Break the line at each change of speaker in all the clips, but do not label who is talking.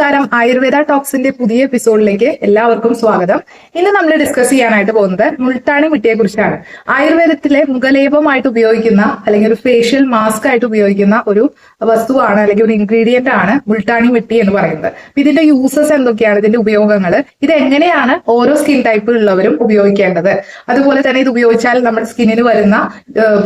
നമസ്കാരം. ആയുർവേദ ടോക്സിന്റെ പുതിയ എപ്പിസോഡിലേക്ക് എല്ലാവർക്കും സ്വാഗതം. ഇന്ന് നമ്മൾ ഡിസ്കസ് ചെയ്യാനായിട്ട് പോകുന്നത് മുൾട്ടാണി മിട്ടിയെ കുറിച്ചാണ് ആയുർവേദത്തിലെ മുഖലേപമായിട്ട് ഉപയോഗിക്കുന്ന അല്ലെങ്കിൽ ഒരു ഫേഷ്യൽ മാസ്ക് ആയിട്ട് ഉപയോഗിക്കുന്ന ഒരു വസ്തുവാണ് അല്ലെങ്കിൽ ഒരു ഇൻഗ്രീഡിയന്റ് ആണ് മുൾട്ടാണി മിട്ടി എന്ന് പറയുന്നത്. ഇതിന്റെ യൂസസ് എന്തൊക്കെയാണ്? ഇതിന്റെ ഉപയോഗങ്ങൾ ഇത് എങ്ങനെയാണ് ഓരോ സ്കിൻ ടൈപ്പ് ഉള്ളവരും ഉപയോഗിക്കേണ്ടത്? അതുപോലെ തന്നെ ഇത് ഉപയോഗിച്ചാൽ നമ്മുടെ സ്കിന്നിന് വരുന്ന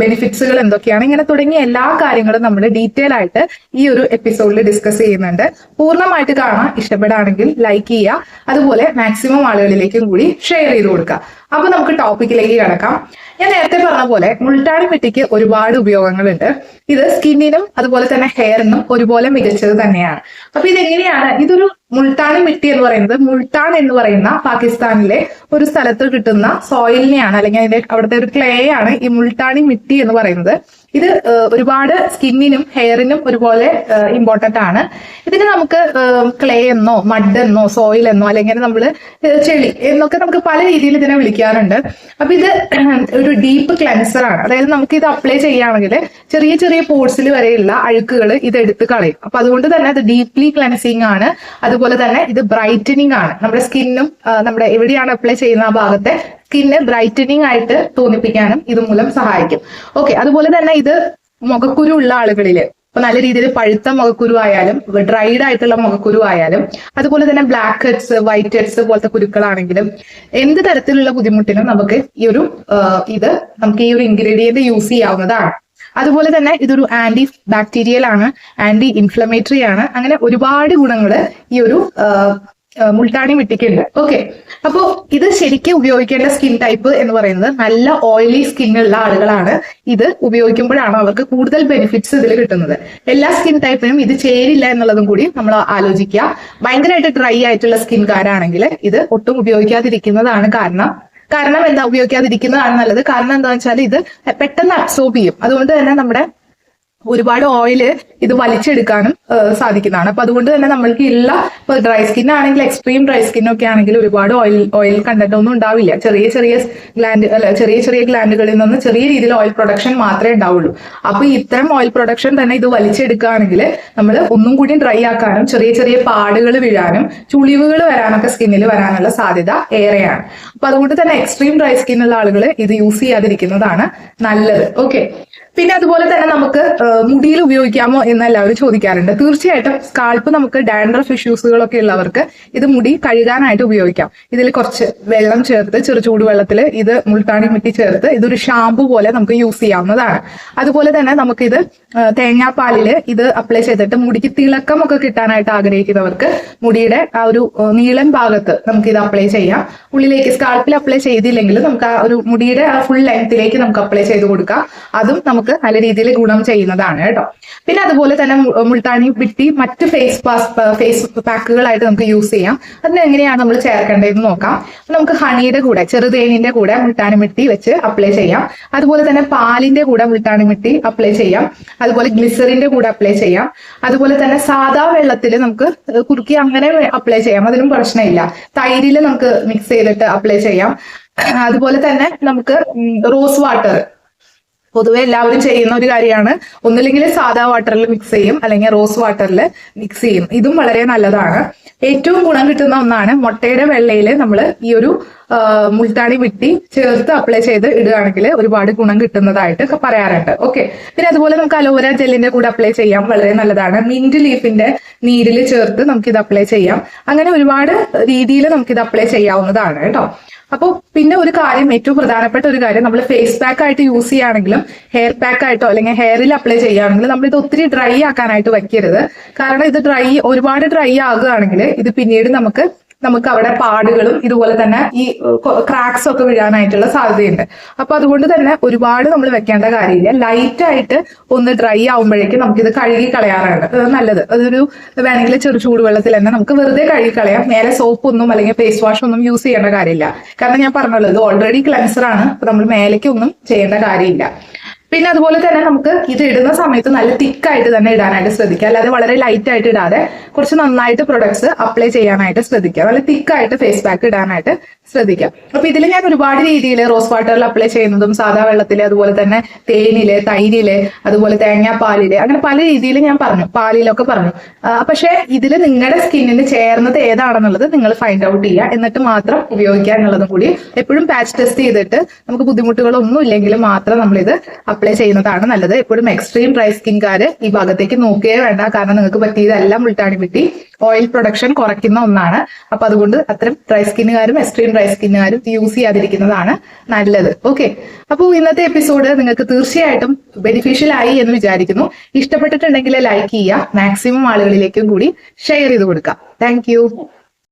ബെനിഫിറ്റ്സുകൾ എന്തൊക്കെയാണ്? ഇങ്ങനെ തുടങ്ങിയ എല്ലാ കാര്യങ്ങളും നമ്മൾ ഡീറ്റെയിൽ ആയിട്ട് ഈ ഒരു എപ്പിസോഡിൽ ഡിസ്കസ് ചെയ്യുന്നുണ്ട്. പൂർണമായിട്ട് കാണാൻ ഇഷ്ടപ്പെടുകയാണെങ്കിൽ ലൈക്ക് ചെയ്യുക. അതുപോലെ മാക്സിമം ആളുകളിലേക്കും കൂടി ഷെയർ ചെയ്ത് കൊടുക്കുക. അപ്പൊ നമുക്ക് ടോപ്പിക്കിലേക്ക് കിടക്കാം. ഞാൻ നേരത്തെ പറഞ്ഞ പോലെ മുൾട്ടാടി മിട്ടിക്ക് ഒരുപാട് ഉപയോഗങ്ങളുണ്ട്. ഇത് സ്കിന്നിനും അതുപോലെ തന്നെ ഹെയറിനും ഒരുപോലെ മികച്ചത് തന്നെയാണ്. അപ്പൊ ഇതെങ്ങനെയാണ്? ഇതൊരു മുൾട്ടാണി മിട്ടി എന്ന് പറയുന്നത്. മുൾട്ടാൻ എന്ന് പറയുന്ന പാകിസ്ഥാനിലെ ഒരു സ്ഥലത്ത് കിട്ടുന്ന സോയിലിനെയാണ് അല്ലെങ്കിൽ അതിന്റെ അവിടുത്തെ ഒരു ക്ലേ ആണ് ഈ മുൾട്ടാണി മിട്ടി എന്ന് പറയുന്നത്. ഇത് ഒരുപാട് സ്കിന്നിനും ഹെയറിനും ഒരുപോലെ ഇമ്പോർട്ടന്റ് ആണ്. ഇതിന് നമുക്ക് ക്ലേ എന്നോ മഡ് എന്നോ സോയിൽ എന്നോ അല്ലെങ്കിൽ നമ്മൾ ചെളി എന്നൊക്കെ നമുക്ക് പല രീതിയിൽ ഇതിനെ വിളിക്കാറുണ്ട്. അപ്പൊ ഇത് ഒരു ഡീപ്പ് ക്ലെൻസർ ആണ്. അതായത് നമുക്ക് ഇത് അപ്ലൈ ചെയ്യുകയാണെങ്കിൽ ചെറിയ ചെറിയ പോർട്സിൽ വരെയുള്ള അഴുക്കുകൾ ഇത് എടുത്ത് കളയും. അപ്പൊ അതുകൊണ്ട് തന്നെ അത് ഡീപ്ലി ക്ലെൻസിങ് ആണ്. അതുപോലെ തന്നെ ഇത് ബ്രൈറ്റനിങ് ആണ്. നമ്മുടെ സ്കിന്നും നമ്മുടെ എവിടെയാണ് അപ്ലൈ ചെയ്യുന്ന ആ ഭാഗത്തെ സ്കിന്നെ ബ്രൈറ്റനിങ് ആയിട്ട് തോന്നിപ്പിക്കാനും ഇത് മൂലം സഹായിക്കും. ഓക്കെ അതുപോലെ തന്നെ ഇത് മുഖക്കുരു ഉള്ള ആളുകളിൽ ഇപ്പൊ നല്ല രീതിയിൽ പഴുത്ത മുഖക്കുരു ആയാലും ഡ്രൈഡ് ആയിട്ടുള്ള മുഖക്കുരു ആയാലും അതുപോലെ തന്നെ ബ്ലാക്ക് ഹെഡ്സ് വൈറ്റ് ഹെഡ്സ് പോലത്തെ കുരുക്കളാണെങ്കിലും എന്ത് തരത്തിലുള്ള ബുദ്ധിമുട്ടിനും നമുക്ക് ഈ ഒരു ഇത് നമുക്ക് ഈ ഒരു ഇൻഗ്രീഡിയന്റ് യൂസ് ചെയ്യാവുന്നതാണ്. അതുപോലെ തന്നെ ഇതൊരു ആന്റി ബാക്ടീരിയൽ ആണ് ആന്റി ഇൻഫ്ലമേറ്ററി ആണ്. അങ്ങനെ ഒരുപാട് ഗുണങ്ങൾ ഈ ഒരു മുൾട്ടാണി മിട്ടിക്കുണ്ട് ഓക്കെ അപ്പോ ഇത് ശരിക്കും ഉപയോഗിക്കേണ്ട സ്കിൻ ടൈപ്പ് എന്ന് പറയുന്നത് നല്ല ഓയിലി ഉള്ള ആളുകളാണ് ഇത് ഉപയോഗിക്കുമ്പോഴാണ് അവർക്ക് കൂടുതൽ ബെനിഫിറ്റ്സ് ഇതിൽ കിട്ടുന്നത്. എല്ലാ സ്കിൻ ടൈപ്പിനും ഇത് ചേരില്ല എന്നുള്ളതും കൂടി നമ്മൾ ആലോചിക്കുക. ഭയങ്കരമായിട്ട് ഡ്രൈ ആയിട്ടുള്ള സ്കിൻകാരാണെങ്കിൽ ഇത് ഒട്ടും ഉപയോഗിക്കാതിരിക്കുന്നതാണ് കാരണം. കാരണം എന്താ ഉപയോഗിക്കാതിരിക്കുന്നതാണ് നല്ലത്. കാരണം എന്താണെന്ന് വെച്ചാൽ ഇത് പെട്ടെന്ന് അബ്സോർബ് ചെയ്യും. അതുകൊണ്ട് തന്നെ നമ്മുടെ ഒരുപാട് ഓയിൽ ഇത് വലിച്ചെടുക്കാനും സാധിക്കുന്നതാണ്. അപ്പൊ അതുകൊണ്ട് തന്നെ നമ്മൾക്ക് എല്ലാ ഇപ്പൊ ഡ്രൈ സ്കിൻ ആണെങ്കിൽ എക്സ്ട്രീം ഡ്രൈ സ്കിൻ ഒക്കെ ആണെങ്കിൽ ഒരുപാട് ഓയിൽ ഓയിൽ കണ്ടന്റ് ഒന്നും ഉണ്ടാവില്ല. ചെറിയ ചെറിയ ഗ്ലാൻഡ് അല്ല ചെറിയ ചെറിയ ഗ്ലാൻഡുകളിൽ നിന്ന് ചെറിയ രീതിയിൽ ഓയിൽ പ്രൊഡക്ഷൻ മാത്രമേ ഉണ്ടാവുള്ളൂ. അപ്പൊ ഇത്തരം ഓയിൽ പ്രൊഡക്ഷൻ തന്നെ ഇത് വലിച്ചെടുക്കുകയാണെങ്കിൽ നമ്മൾ ഒന്നും കൂടി ഡ്രൈ ആക്കാനും ചെറിയ ചെറിയ പാടുകൾ വീഴാനും ചുളിവുകൾ വരാനൊക്കെ സ്കിന്നിൽ വരാനുള്ള സാധ്യത ഏറെയാണ്. അപ്പൊ അതുകൊണ്ട് തന്നെ എക്സ്ട്രീം ഡ്രൈ സ്കിൻ ഉള്ള ആളുകൾ ഇത് യൂസ് ചെയ്യാതിരിക്കുന്നതാണ് നല്ലത്. ഓക്കെ പിന്നെ അതുപോലെ തന്നെ നമുക്ക് മുടിയിൽ ഉപയോഗിക്കാമോ എന്ന് എല്ലാവരും ചോദിക്കാറുണ്ട്. തീർച്ചയായിട്ടും സ്കാൾപ്പ് നമുക്ക് ഡാൻഡ്രഫ് ഇഷ്യൂസുകളൊക്കെ ഉള്ളവർക്ക് ഇത് മുടി കഴുകാനായിട്ട് ഉപയോഗിക്കാം. ഇതിൽ കുറച്ച് വെള്ളം ചേർത്ത് ചെറു ചൂടുവെള്ളത്തിൽ ഇത് മുൾട്ടാണി മിട്ടി ചേർത്ത് ഇതൊരു ഷാമ്പു പോലെ നമുക്ക് യൂസ് ചെയ്യാവുന്നതാണ്. അതുപോലെ തന്നെ നമുക്കിത് തേങ്ങാപ്പാലിൽ ഇത് അപ്ലൈ ചെയ്തിട്ട് മുടിക്ക് തിളക്കമൊക്കെ കിട്ടാനായിട്ട് ആഗ്രഹിക്കുന്നവർക്ക് മുടിയുടെ ആ ഒരു നീളൻ ഭാഗത്ത് നമുക്ക് ഇത് അപ്ലൈ ചെയ്യാം. ഉള്ളിലേക്ക് സ്കാൾപ്പിൽ അപ്ലൈ ചെയ്തില്ലെങ്കിൽ നമുക്ക് ആ ഒരു മുടിയുടെ ആ ഫുൾ ലെങ്ത്തിലേക്ക് നമുക്ക് അപ്ലൈ ചെയ്ത് കൊടുക്കാം. അതും നമുക്ക് നല്ല രീതിയിൽ ഗുണം ചെയ്യുന്നതാണ് കേട്ടോ. പിന്നെ അതുപോലെ തന്നെ മുൾത്താണി വിട്ടി മറ്റ് ഫേസ് പാസ് ഫേസ് പാക്കുകളായിട്ട് നമുക്ക് യൂസ് ചെയ്യാം. അതിന് എങ്ങനെയാണ് നമ്മൾ ചേർക്കേണ്ടതെന്ന് നോക്കാം. നമുക്ക് ഹണിയുടെ കൂടെ ചെറുതേനിന്റെ കൂടെ മുൾട്ടാണി മിട്ടി വെച്ച് അപ്ലൈ ചെയ്യാം. അതുപോലെ തന്നെ പാലിന്റെ കൂടെ മുൾട്ടാണി മിട്ടി അപ്ലൈ ചെയ്യാം. അതുപോലെ ഗ്ലിസറിന്റെ കൂടെ അപ്ലൈ ചെയ്യാം. അതുപോലെ തന്നെ സാധാ വെള്ളത്തിൽ നമുക്ക് കുറുക്കി അങ്ങനെ അപ്ലൈ ചെയ്യാം. അതിനും പ്രശ്നമില്ല. തൈരിൽ നമുക്ക് മിക്സ് ചെയ്തിട്ട് അപ്ലൈ ചെയ്യാം. അതുപോലെ തന്നെ നമുക്ക് റോസ് വാട്ടർ പൊതുവെ എല്ലാവരും ചെയ്യുന്ന ഒരു കാര്യമാണ്. ഒന്നില്ലെങ്കിൽ സാധാ വാട്ടറിൽ മിക്സ് ചെയ്യും അല്ലെങ്കിൽ റോസ് വാട്ടറിൽ മിക്സ് ചെയ്യും. ഇതും വളരെ നല്ലതാണ്. ഏറ്റവും ഗുണം കിട്ടുന്ന ഒന്നാണ് മുട്ടയുടെ വെള്ളയിൽ നമ്മൾ ഈ ഒരു മുൾട്ടാണി വിട്ടി ചേർത്ത് അപ്ലൈ ചെയ്ത് ഇടുകയാണെങ്കിൽ ഒരുപാട് ഗുണം കിട്ടുന്നതായിട്ട് പറയാറുണ്ട്. ഓക്കെ പിന്നെ അതുപോലെ നമുക്ക് അലോവേര ജെല്ലിന്റെ കൂടെ അപ്ലൈ ചെയ്യാം. വളരെ നല്ലതാണ്. മിന്റ് ലീഫിന്റെ നീരിൽ ചേർത്ത് നമുക്ക് ഇത് അപ്ലൈ ചെയ്യാം. അങ്ങനെ ഒരുപാട് രീതിയിൽ നമുക്ക് ഇത് അപ്ലൈ ചെയ്യാവുന്നതാണ് കേട്ടോ. അപ്പോൾ പിന്നെ ഒരു കാര്യം ഏറ്റവും പ്രധാനപ്പെട്ട ഒരു കാര്യം നമ്മൾ ഫേസ് പാക്ക് ആയിട്ട് യൂസ് ചെയ്യുകയാണെങ്കിലും ഹെയർ പാക്ക് ആയിട്ടോ അല്ലെങ്കിൽ ഹെയറിൽ അപ്ലൈ ചെയ്യുകയാണെങ്കിലും നമ്മൾ ഇത് ഒത്തിരി ഡ്രൈ ആക്കാനായിട്ട് വയ്ക്കരുത് കാരണം ഇത് ഡ്രൈ ഒരുപാട് ഡ്രൈ ആകുകയാണെങ്കിൽ ഇത് പിന്നീട് നമുക്ക് നമുക്ക് അവിടെ പാടുകളും ഇതുപോലെ തന്നെ ഈ ക്രാക്സ് ഒക്കെ വീഴാനായിട്ടുള്ള സാധ്യതയുണ്ട്. അപ്പൊ അതുകൊണ്ട് തന്നെ ഒരുപാട് നമ്മൾ വെക്കേണ്ട കാര്യമില്ല. ലൈറ്റ് ആയിട്ട് ഒന്ന് ഡ്രൈ ആവുമ്പോഴേക്കും നമുക്ക് ഇത് കഴുകി കളയാറാണ്. നല്ലത്. അതൊരു വേണമെങ്കിൽ ചെറു ചൂടുവെള്ളത്തിൽ തന്നെ നമുക്ക് വെറുതെ കഴുകി കളയാം. നേരെ സോപ്പ് ഒന്നും അല്ലെങ്കിൽ ഫേസ് വാഷ് ഒന്നും യൂസ് ചെയ്യേണ്ട കാര്യമില്ല. കാരണം ഞാൻ പറഞ്ഞല്ലോ ഇത് ഓൾറെഡി ക്ലെൻസർ ആണ്. നമ്മൾ മേലേക്ക് ഒന്നും ചെയ്യേണ്ട കാര്യമില്ല. പിന്നെ അതുപോലെ തന്നെ നമുക്ക് ഇത് ഇടുന്ന സമയത്ത് നല്ല തിക്കായിട്ട് തന്നെ ഇടാനായിട്ട് ശ്രദ്ധിക്കുക. അല്ലാതെ വളരെ ലൈറ്റ് ആയിട്ട് ഇടാതെ കുറച്ച് നന്നായിട്ട് പ്രൊഡക്ട്സ് അപ്ലൈ ചെയ്യാനായിട്ട് ശ്രദ്ധിക്കുക. നല്ല തിക്കായിട്ട് ഫേസ് പാക്ക് ഇടാനായിട്ട് ശ്രദ്ധിക്കുക. അപ്പൊ ഇതിൽ ഞാൻ ഒരുപാട് രീതിയിൽ റോസ് വാട്ടറിൽ അപ്ലൈ ചെയ്യുന്നതും സാധാ വെള്ളത്തിൽ അതുപോലെ തന്നെ തേനിൽ തൈരിൽ അതുപോലെ തേങ്ങാപ്പാലിൽ അങ്ങനെ പല രീതിയിൽ ഞാൻ പറഞ്ഞു. പാലിലൊക്കെ പറഞ്ഞു. പക്ഷെ ഇതിൽ നിങ്ങളുടെ സ്കിന്നിന് ചേർന്നത് ഏതാണെന്നുള്ളത് നിങ്ങൾ ഫൈൻഡ് ഔട്ട് ചെയ്യുക. എന്നിട്ട് മാത്രം ഉപയോഗിക്കുക എന്നുള്ളതും കൂടി എപ്പോഴും പാച്ച് ടെസ്റ്റ് ചെയ്തിട്ട് നമുക്ക് ബുദ്ധിമുട്ടുകളൊന്നും ഇല്ലെങ്കിൽ മാത്രം നമ്മൾ ഇത് അപ്ലൈ ചെയ്യുന്നതാണ് നല്ലത്. എപ്പോഴും എക്സ്ട്രീം ഡ്രൈ സ്കിൻകാര് ഈ ഭാഗത്തേക്ക് നോക്കുകയേ വേണ്ട. കാരണം നിങ്ങൾക്ക് പറ്റിയതെല്ലാം ഉൾട്ടാണി പറ്റി ഓയിൽ പ്രൊഡക്ഷൻ കുറയ്ക്കുന്ന ഒന്നാണ്. അപ്പൊ അതുകൊണ്ട് അത്തരം ഡ്രൈ സ്കിന്നുകാരും എക്സ്ട്രീം ഡ്രൈ സ്കിന്നുകാരും യൂസ് ചെയ്യാതിരിക്കുന്നതാണ് നല്ലത്. ഓക്കെ അപ്പോൾ ഇന്നത്തെ എപ്പിസോഡ് നിങ്ങൾക്ക് തീർച്ചയായിട്ടും ബെനിഫിഷ്യൽ ആയി എന്ന് വിചാരിക്കുന്നു. ഇഷ്ടപ്പെട്ടിട്ടുണ്ടെങ്കിൽ ലൈക്ക് ചെയ്യുക. മാക്സിമം ആളുകളിലേക്കും കൂടി ഷെയർ ചെയ്ത് കൊടുക്കുക. താങ്ക്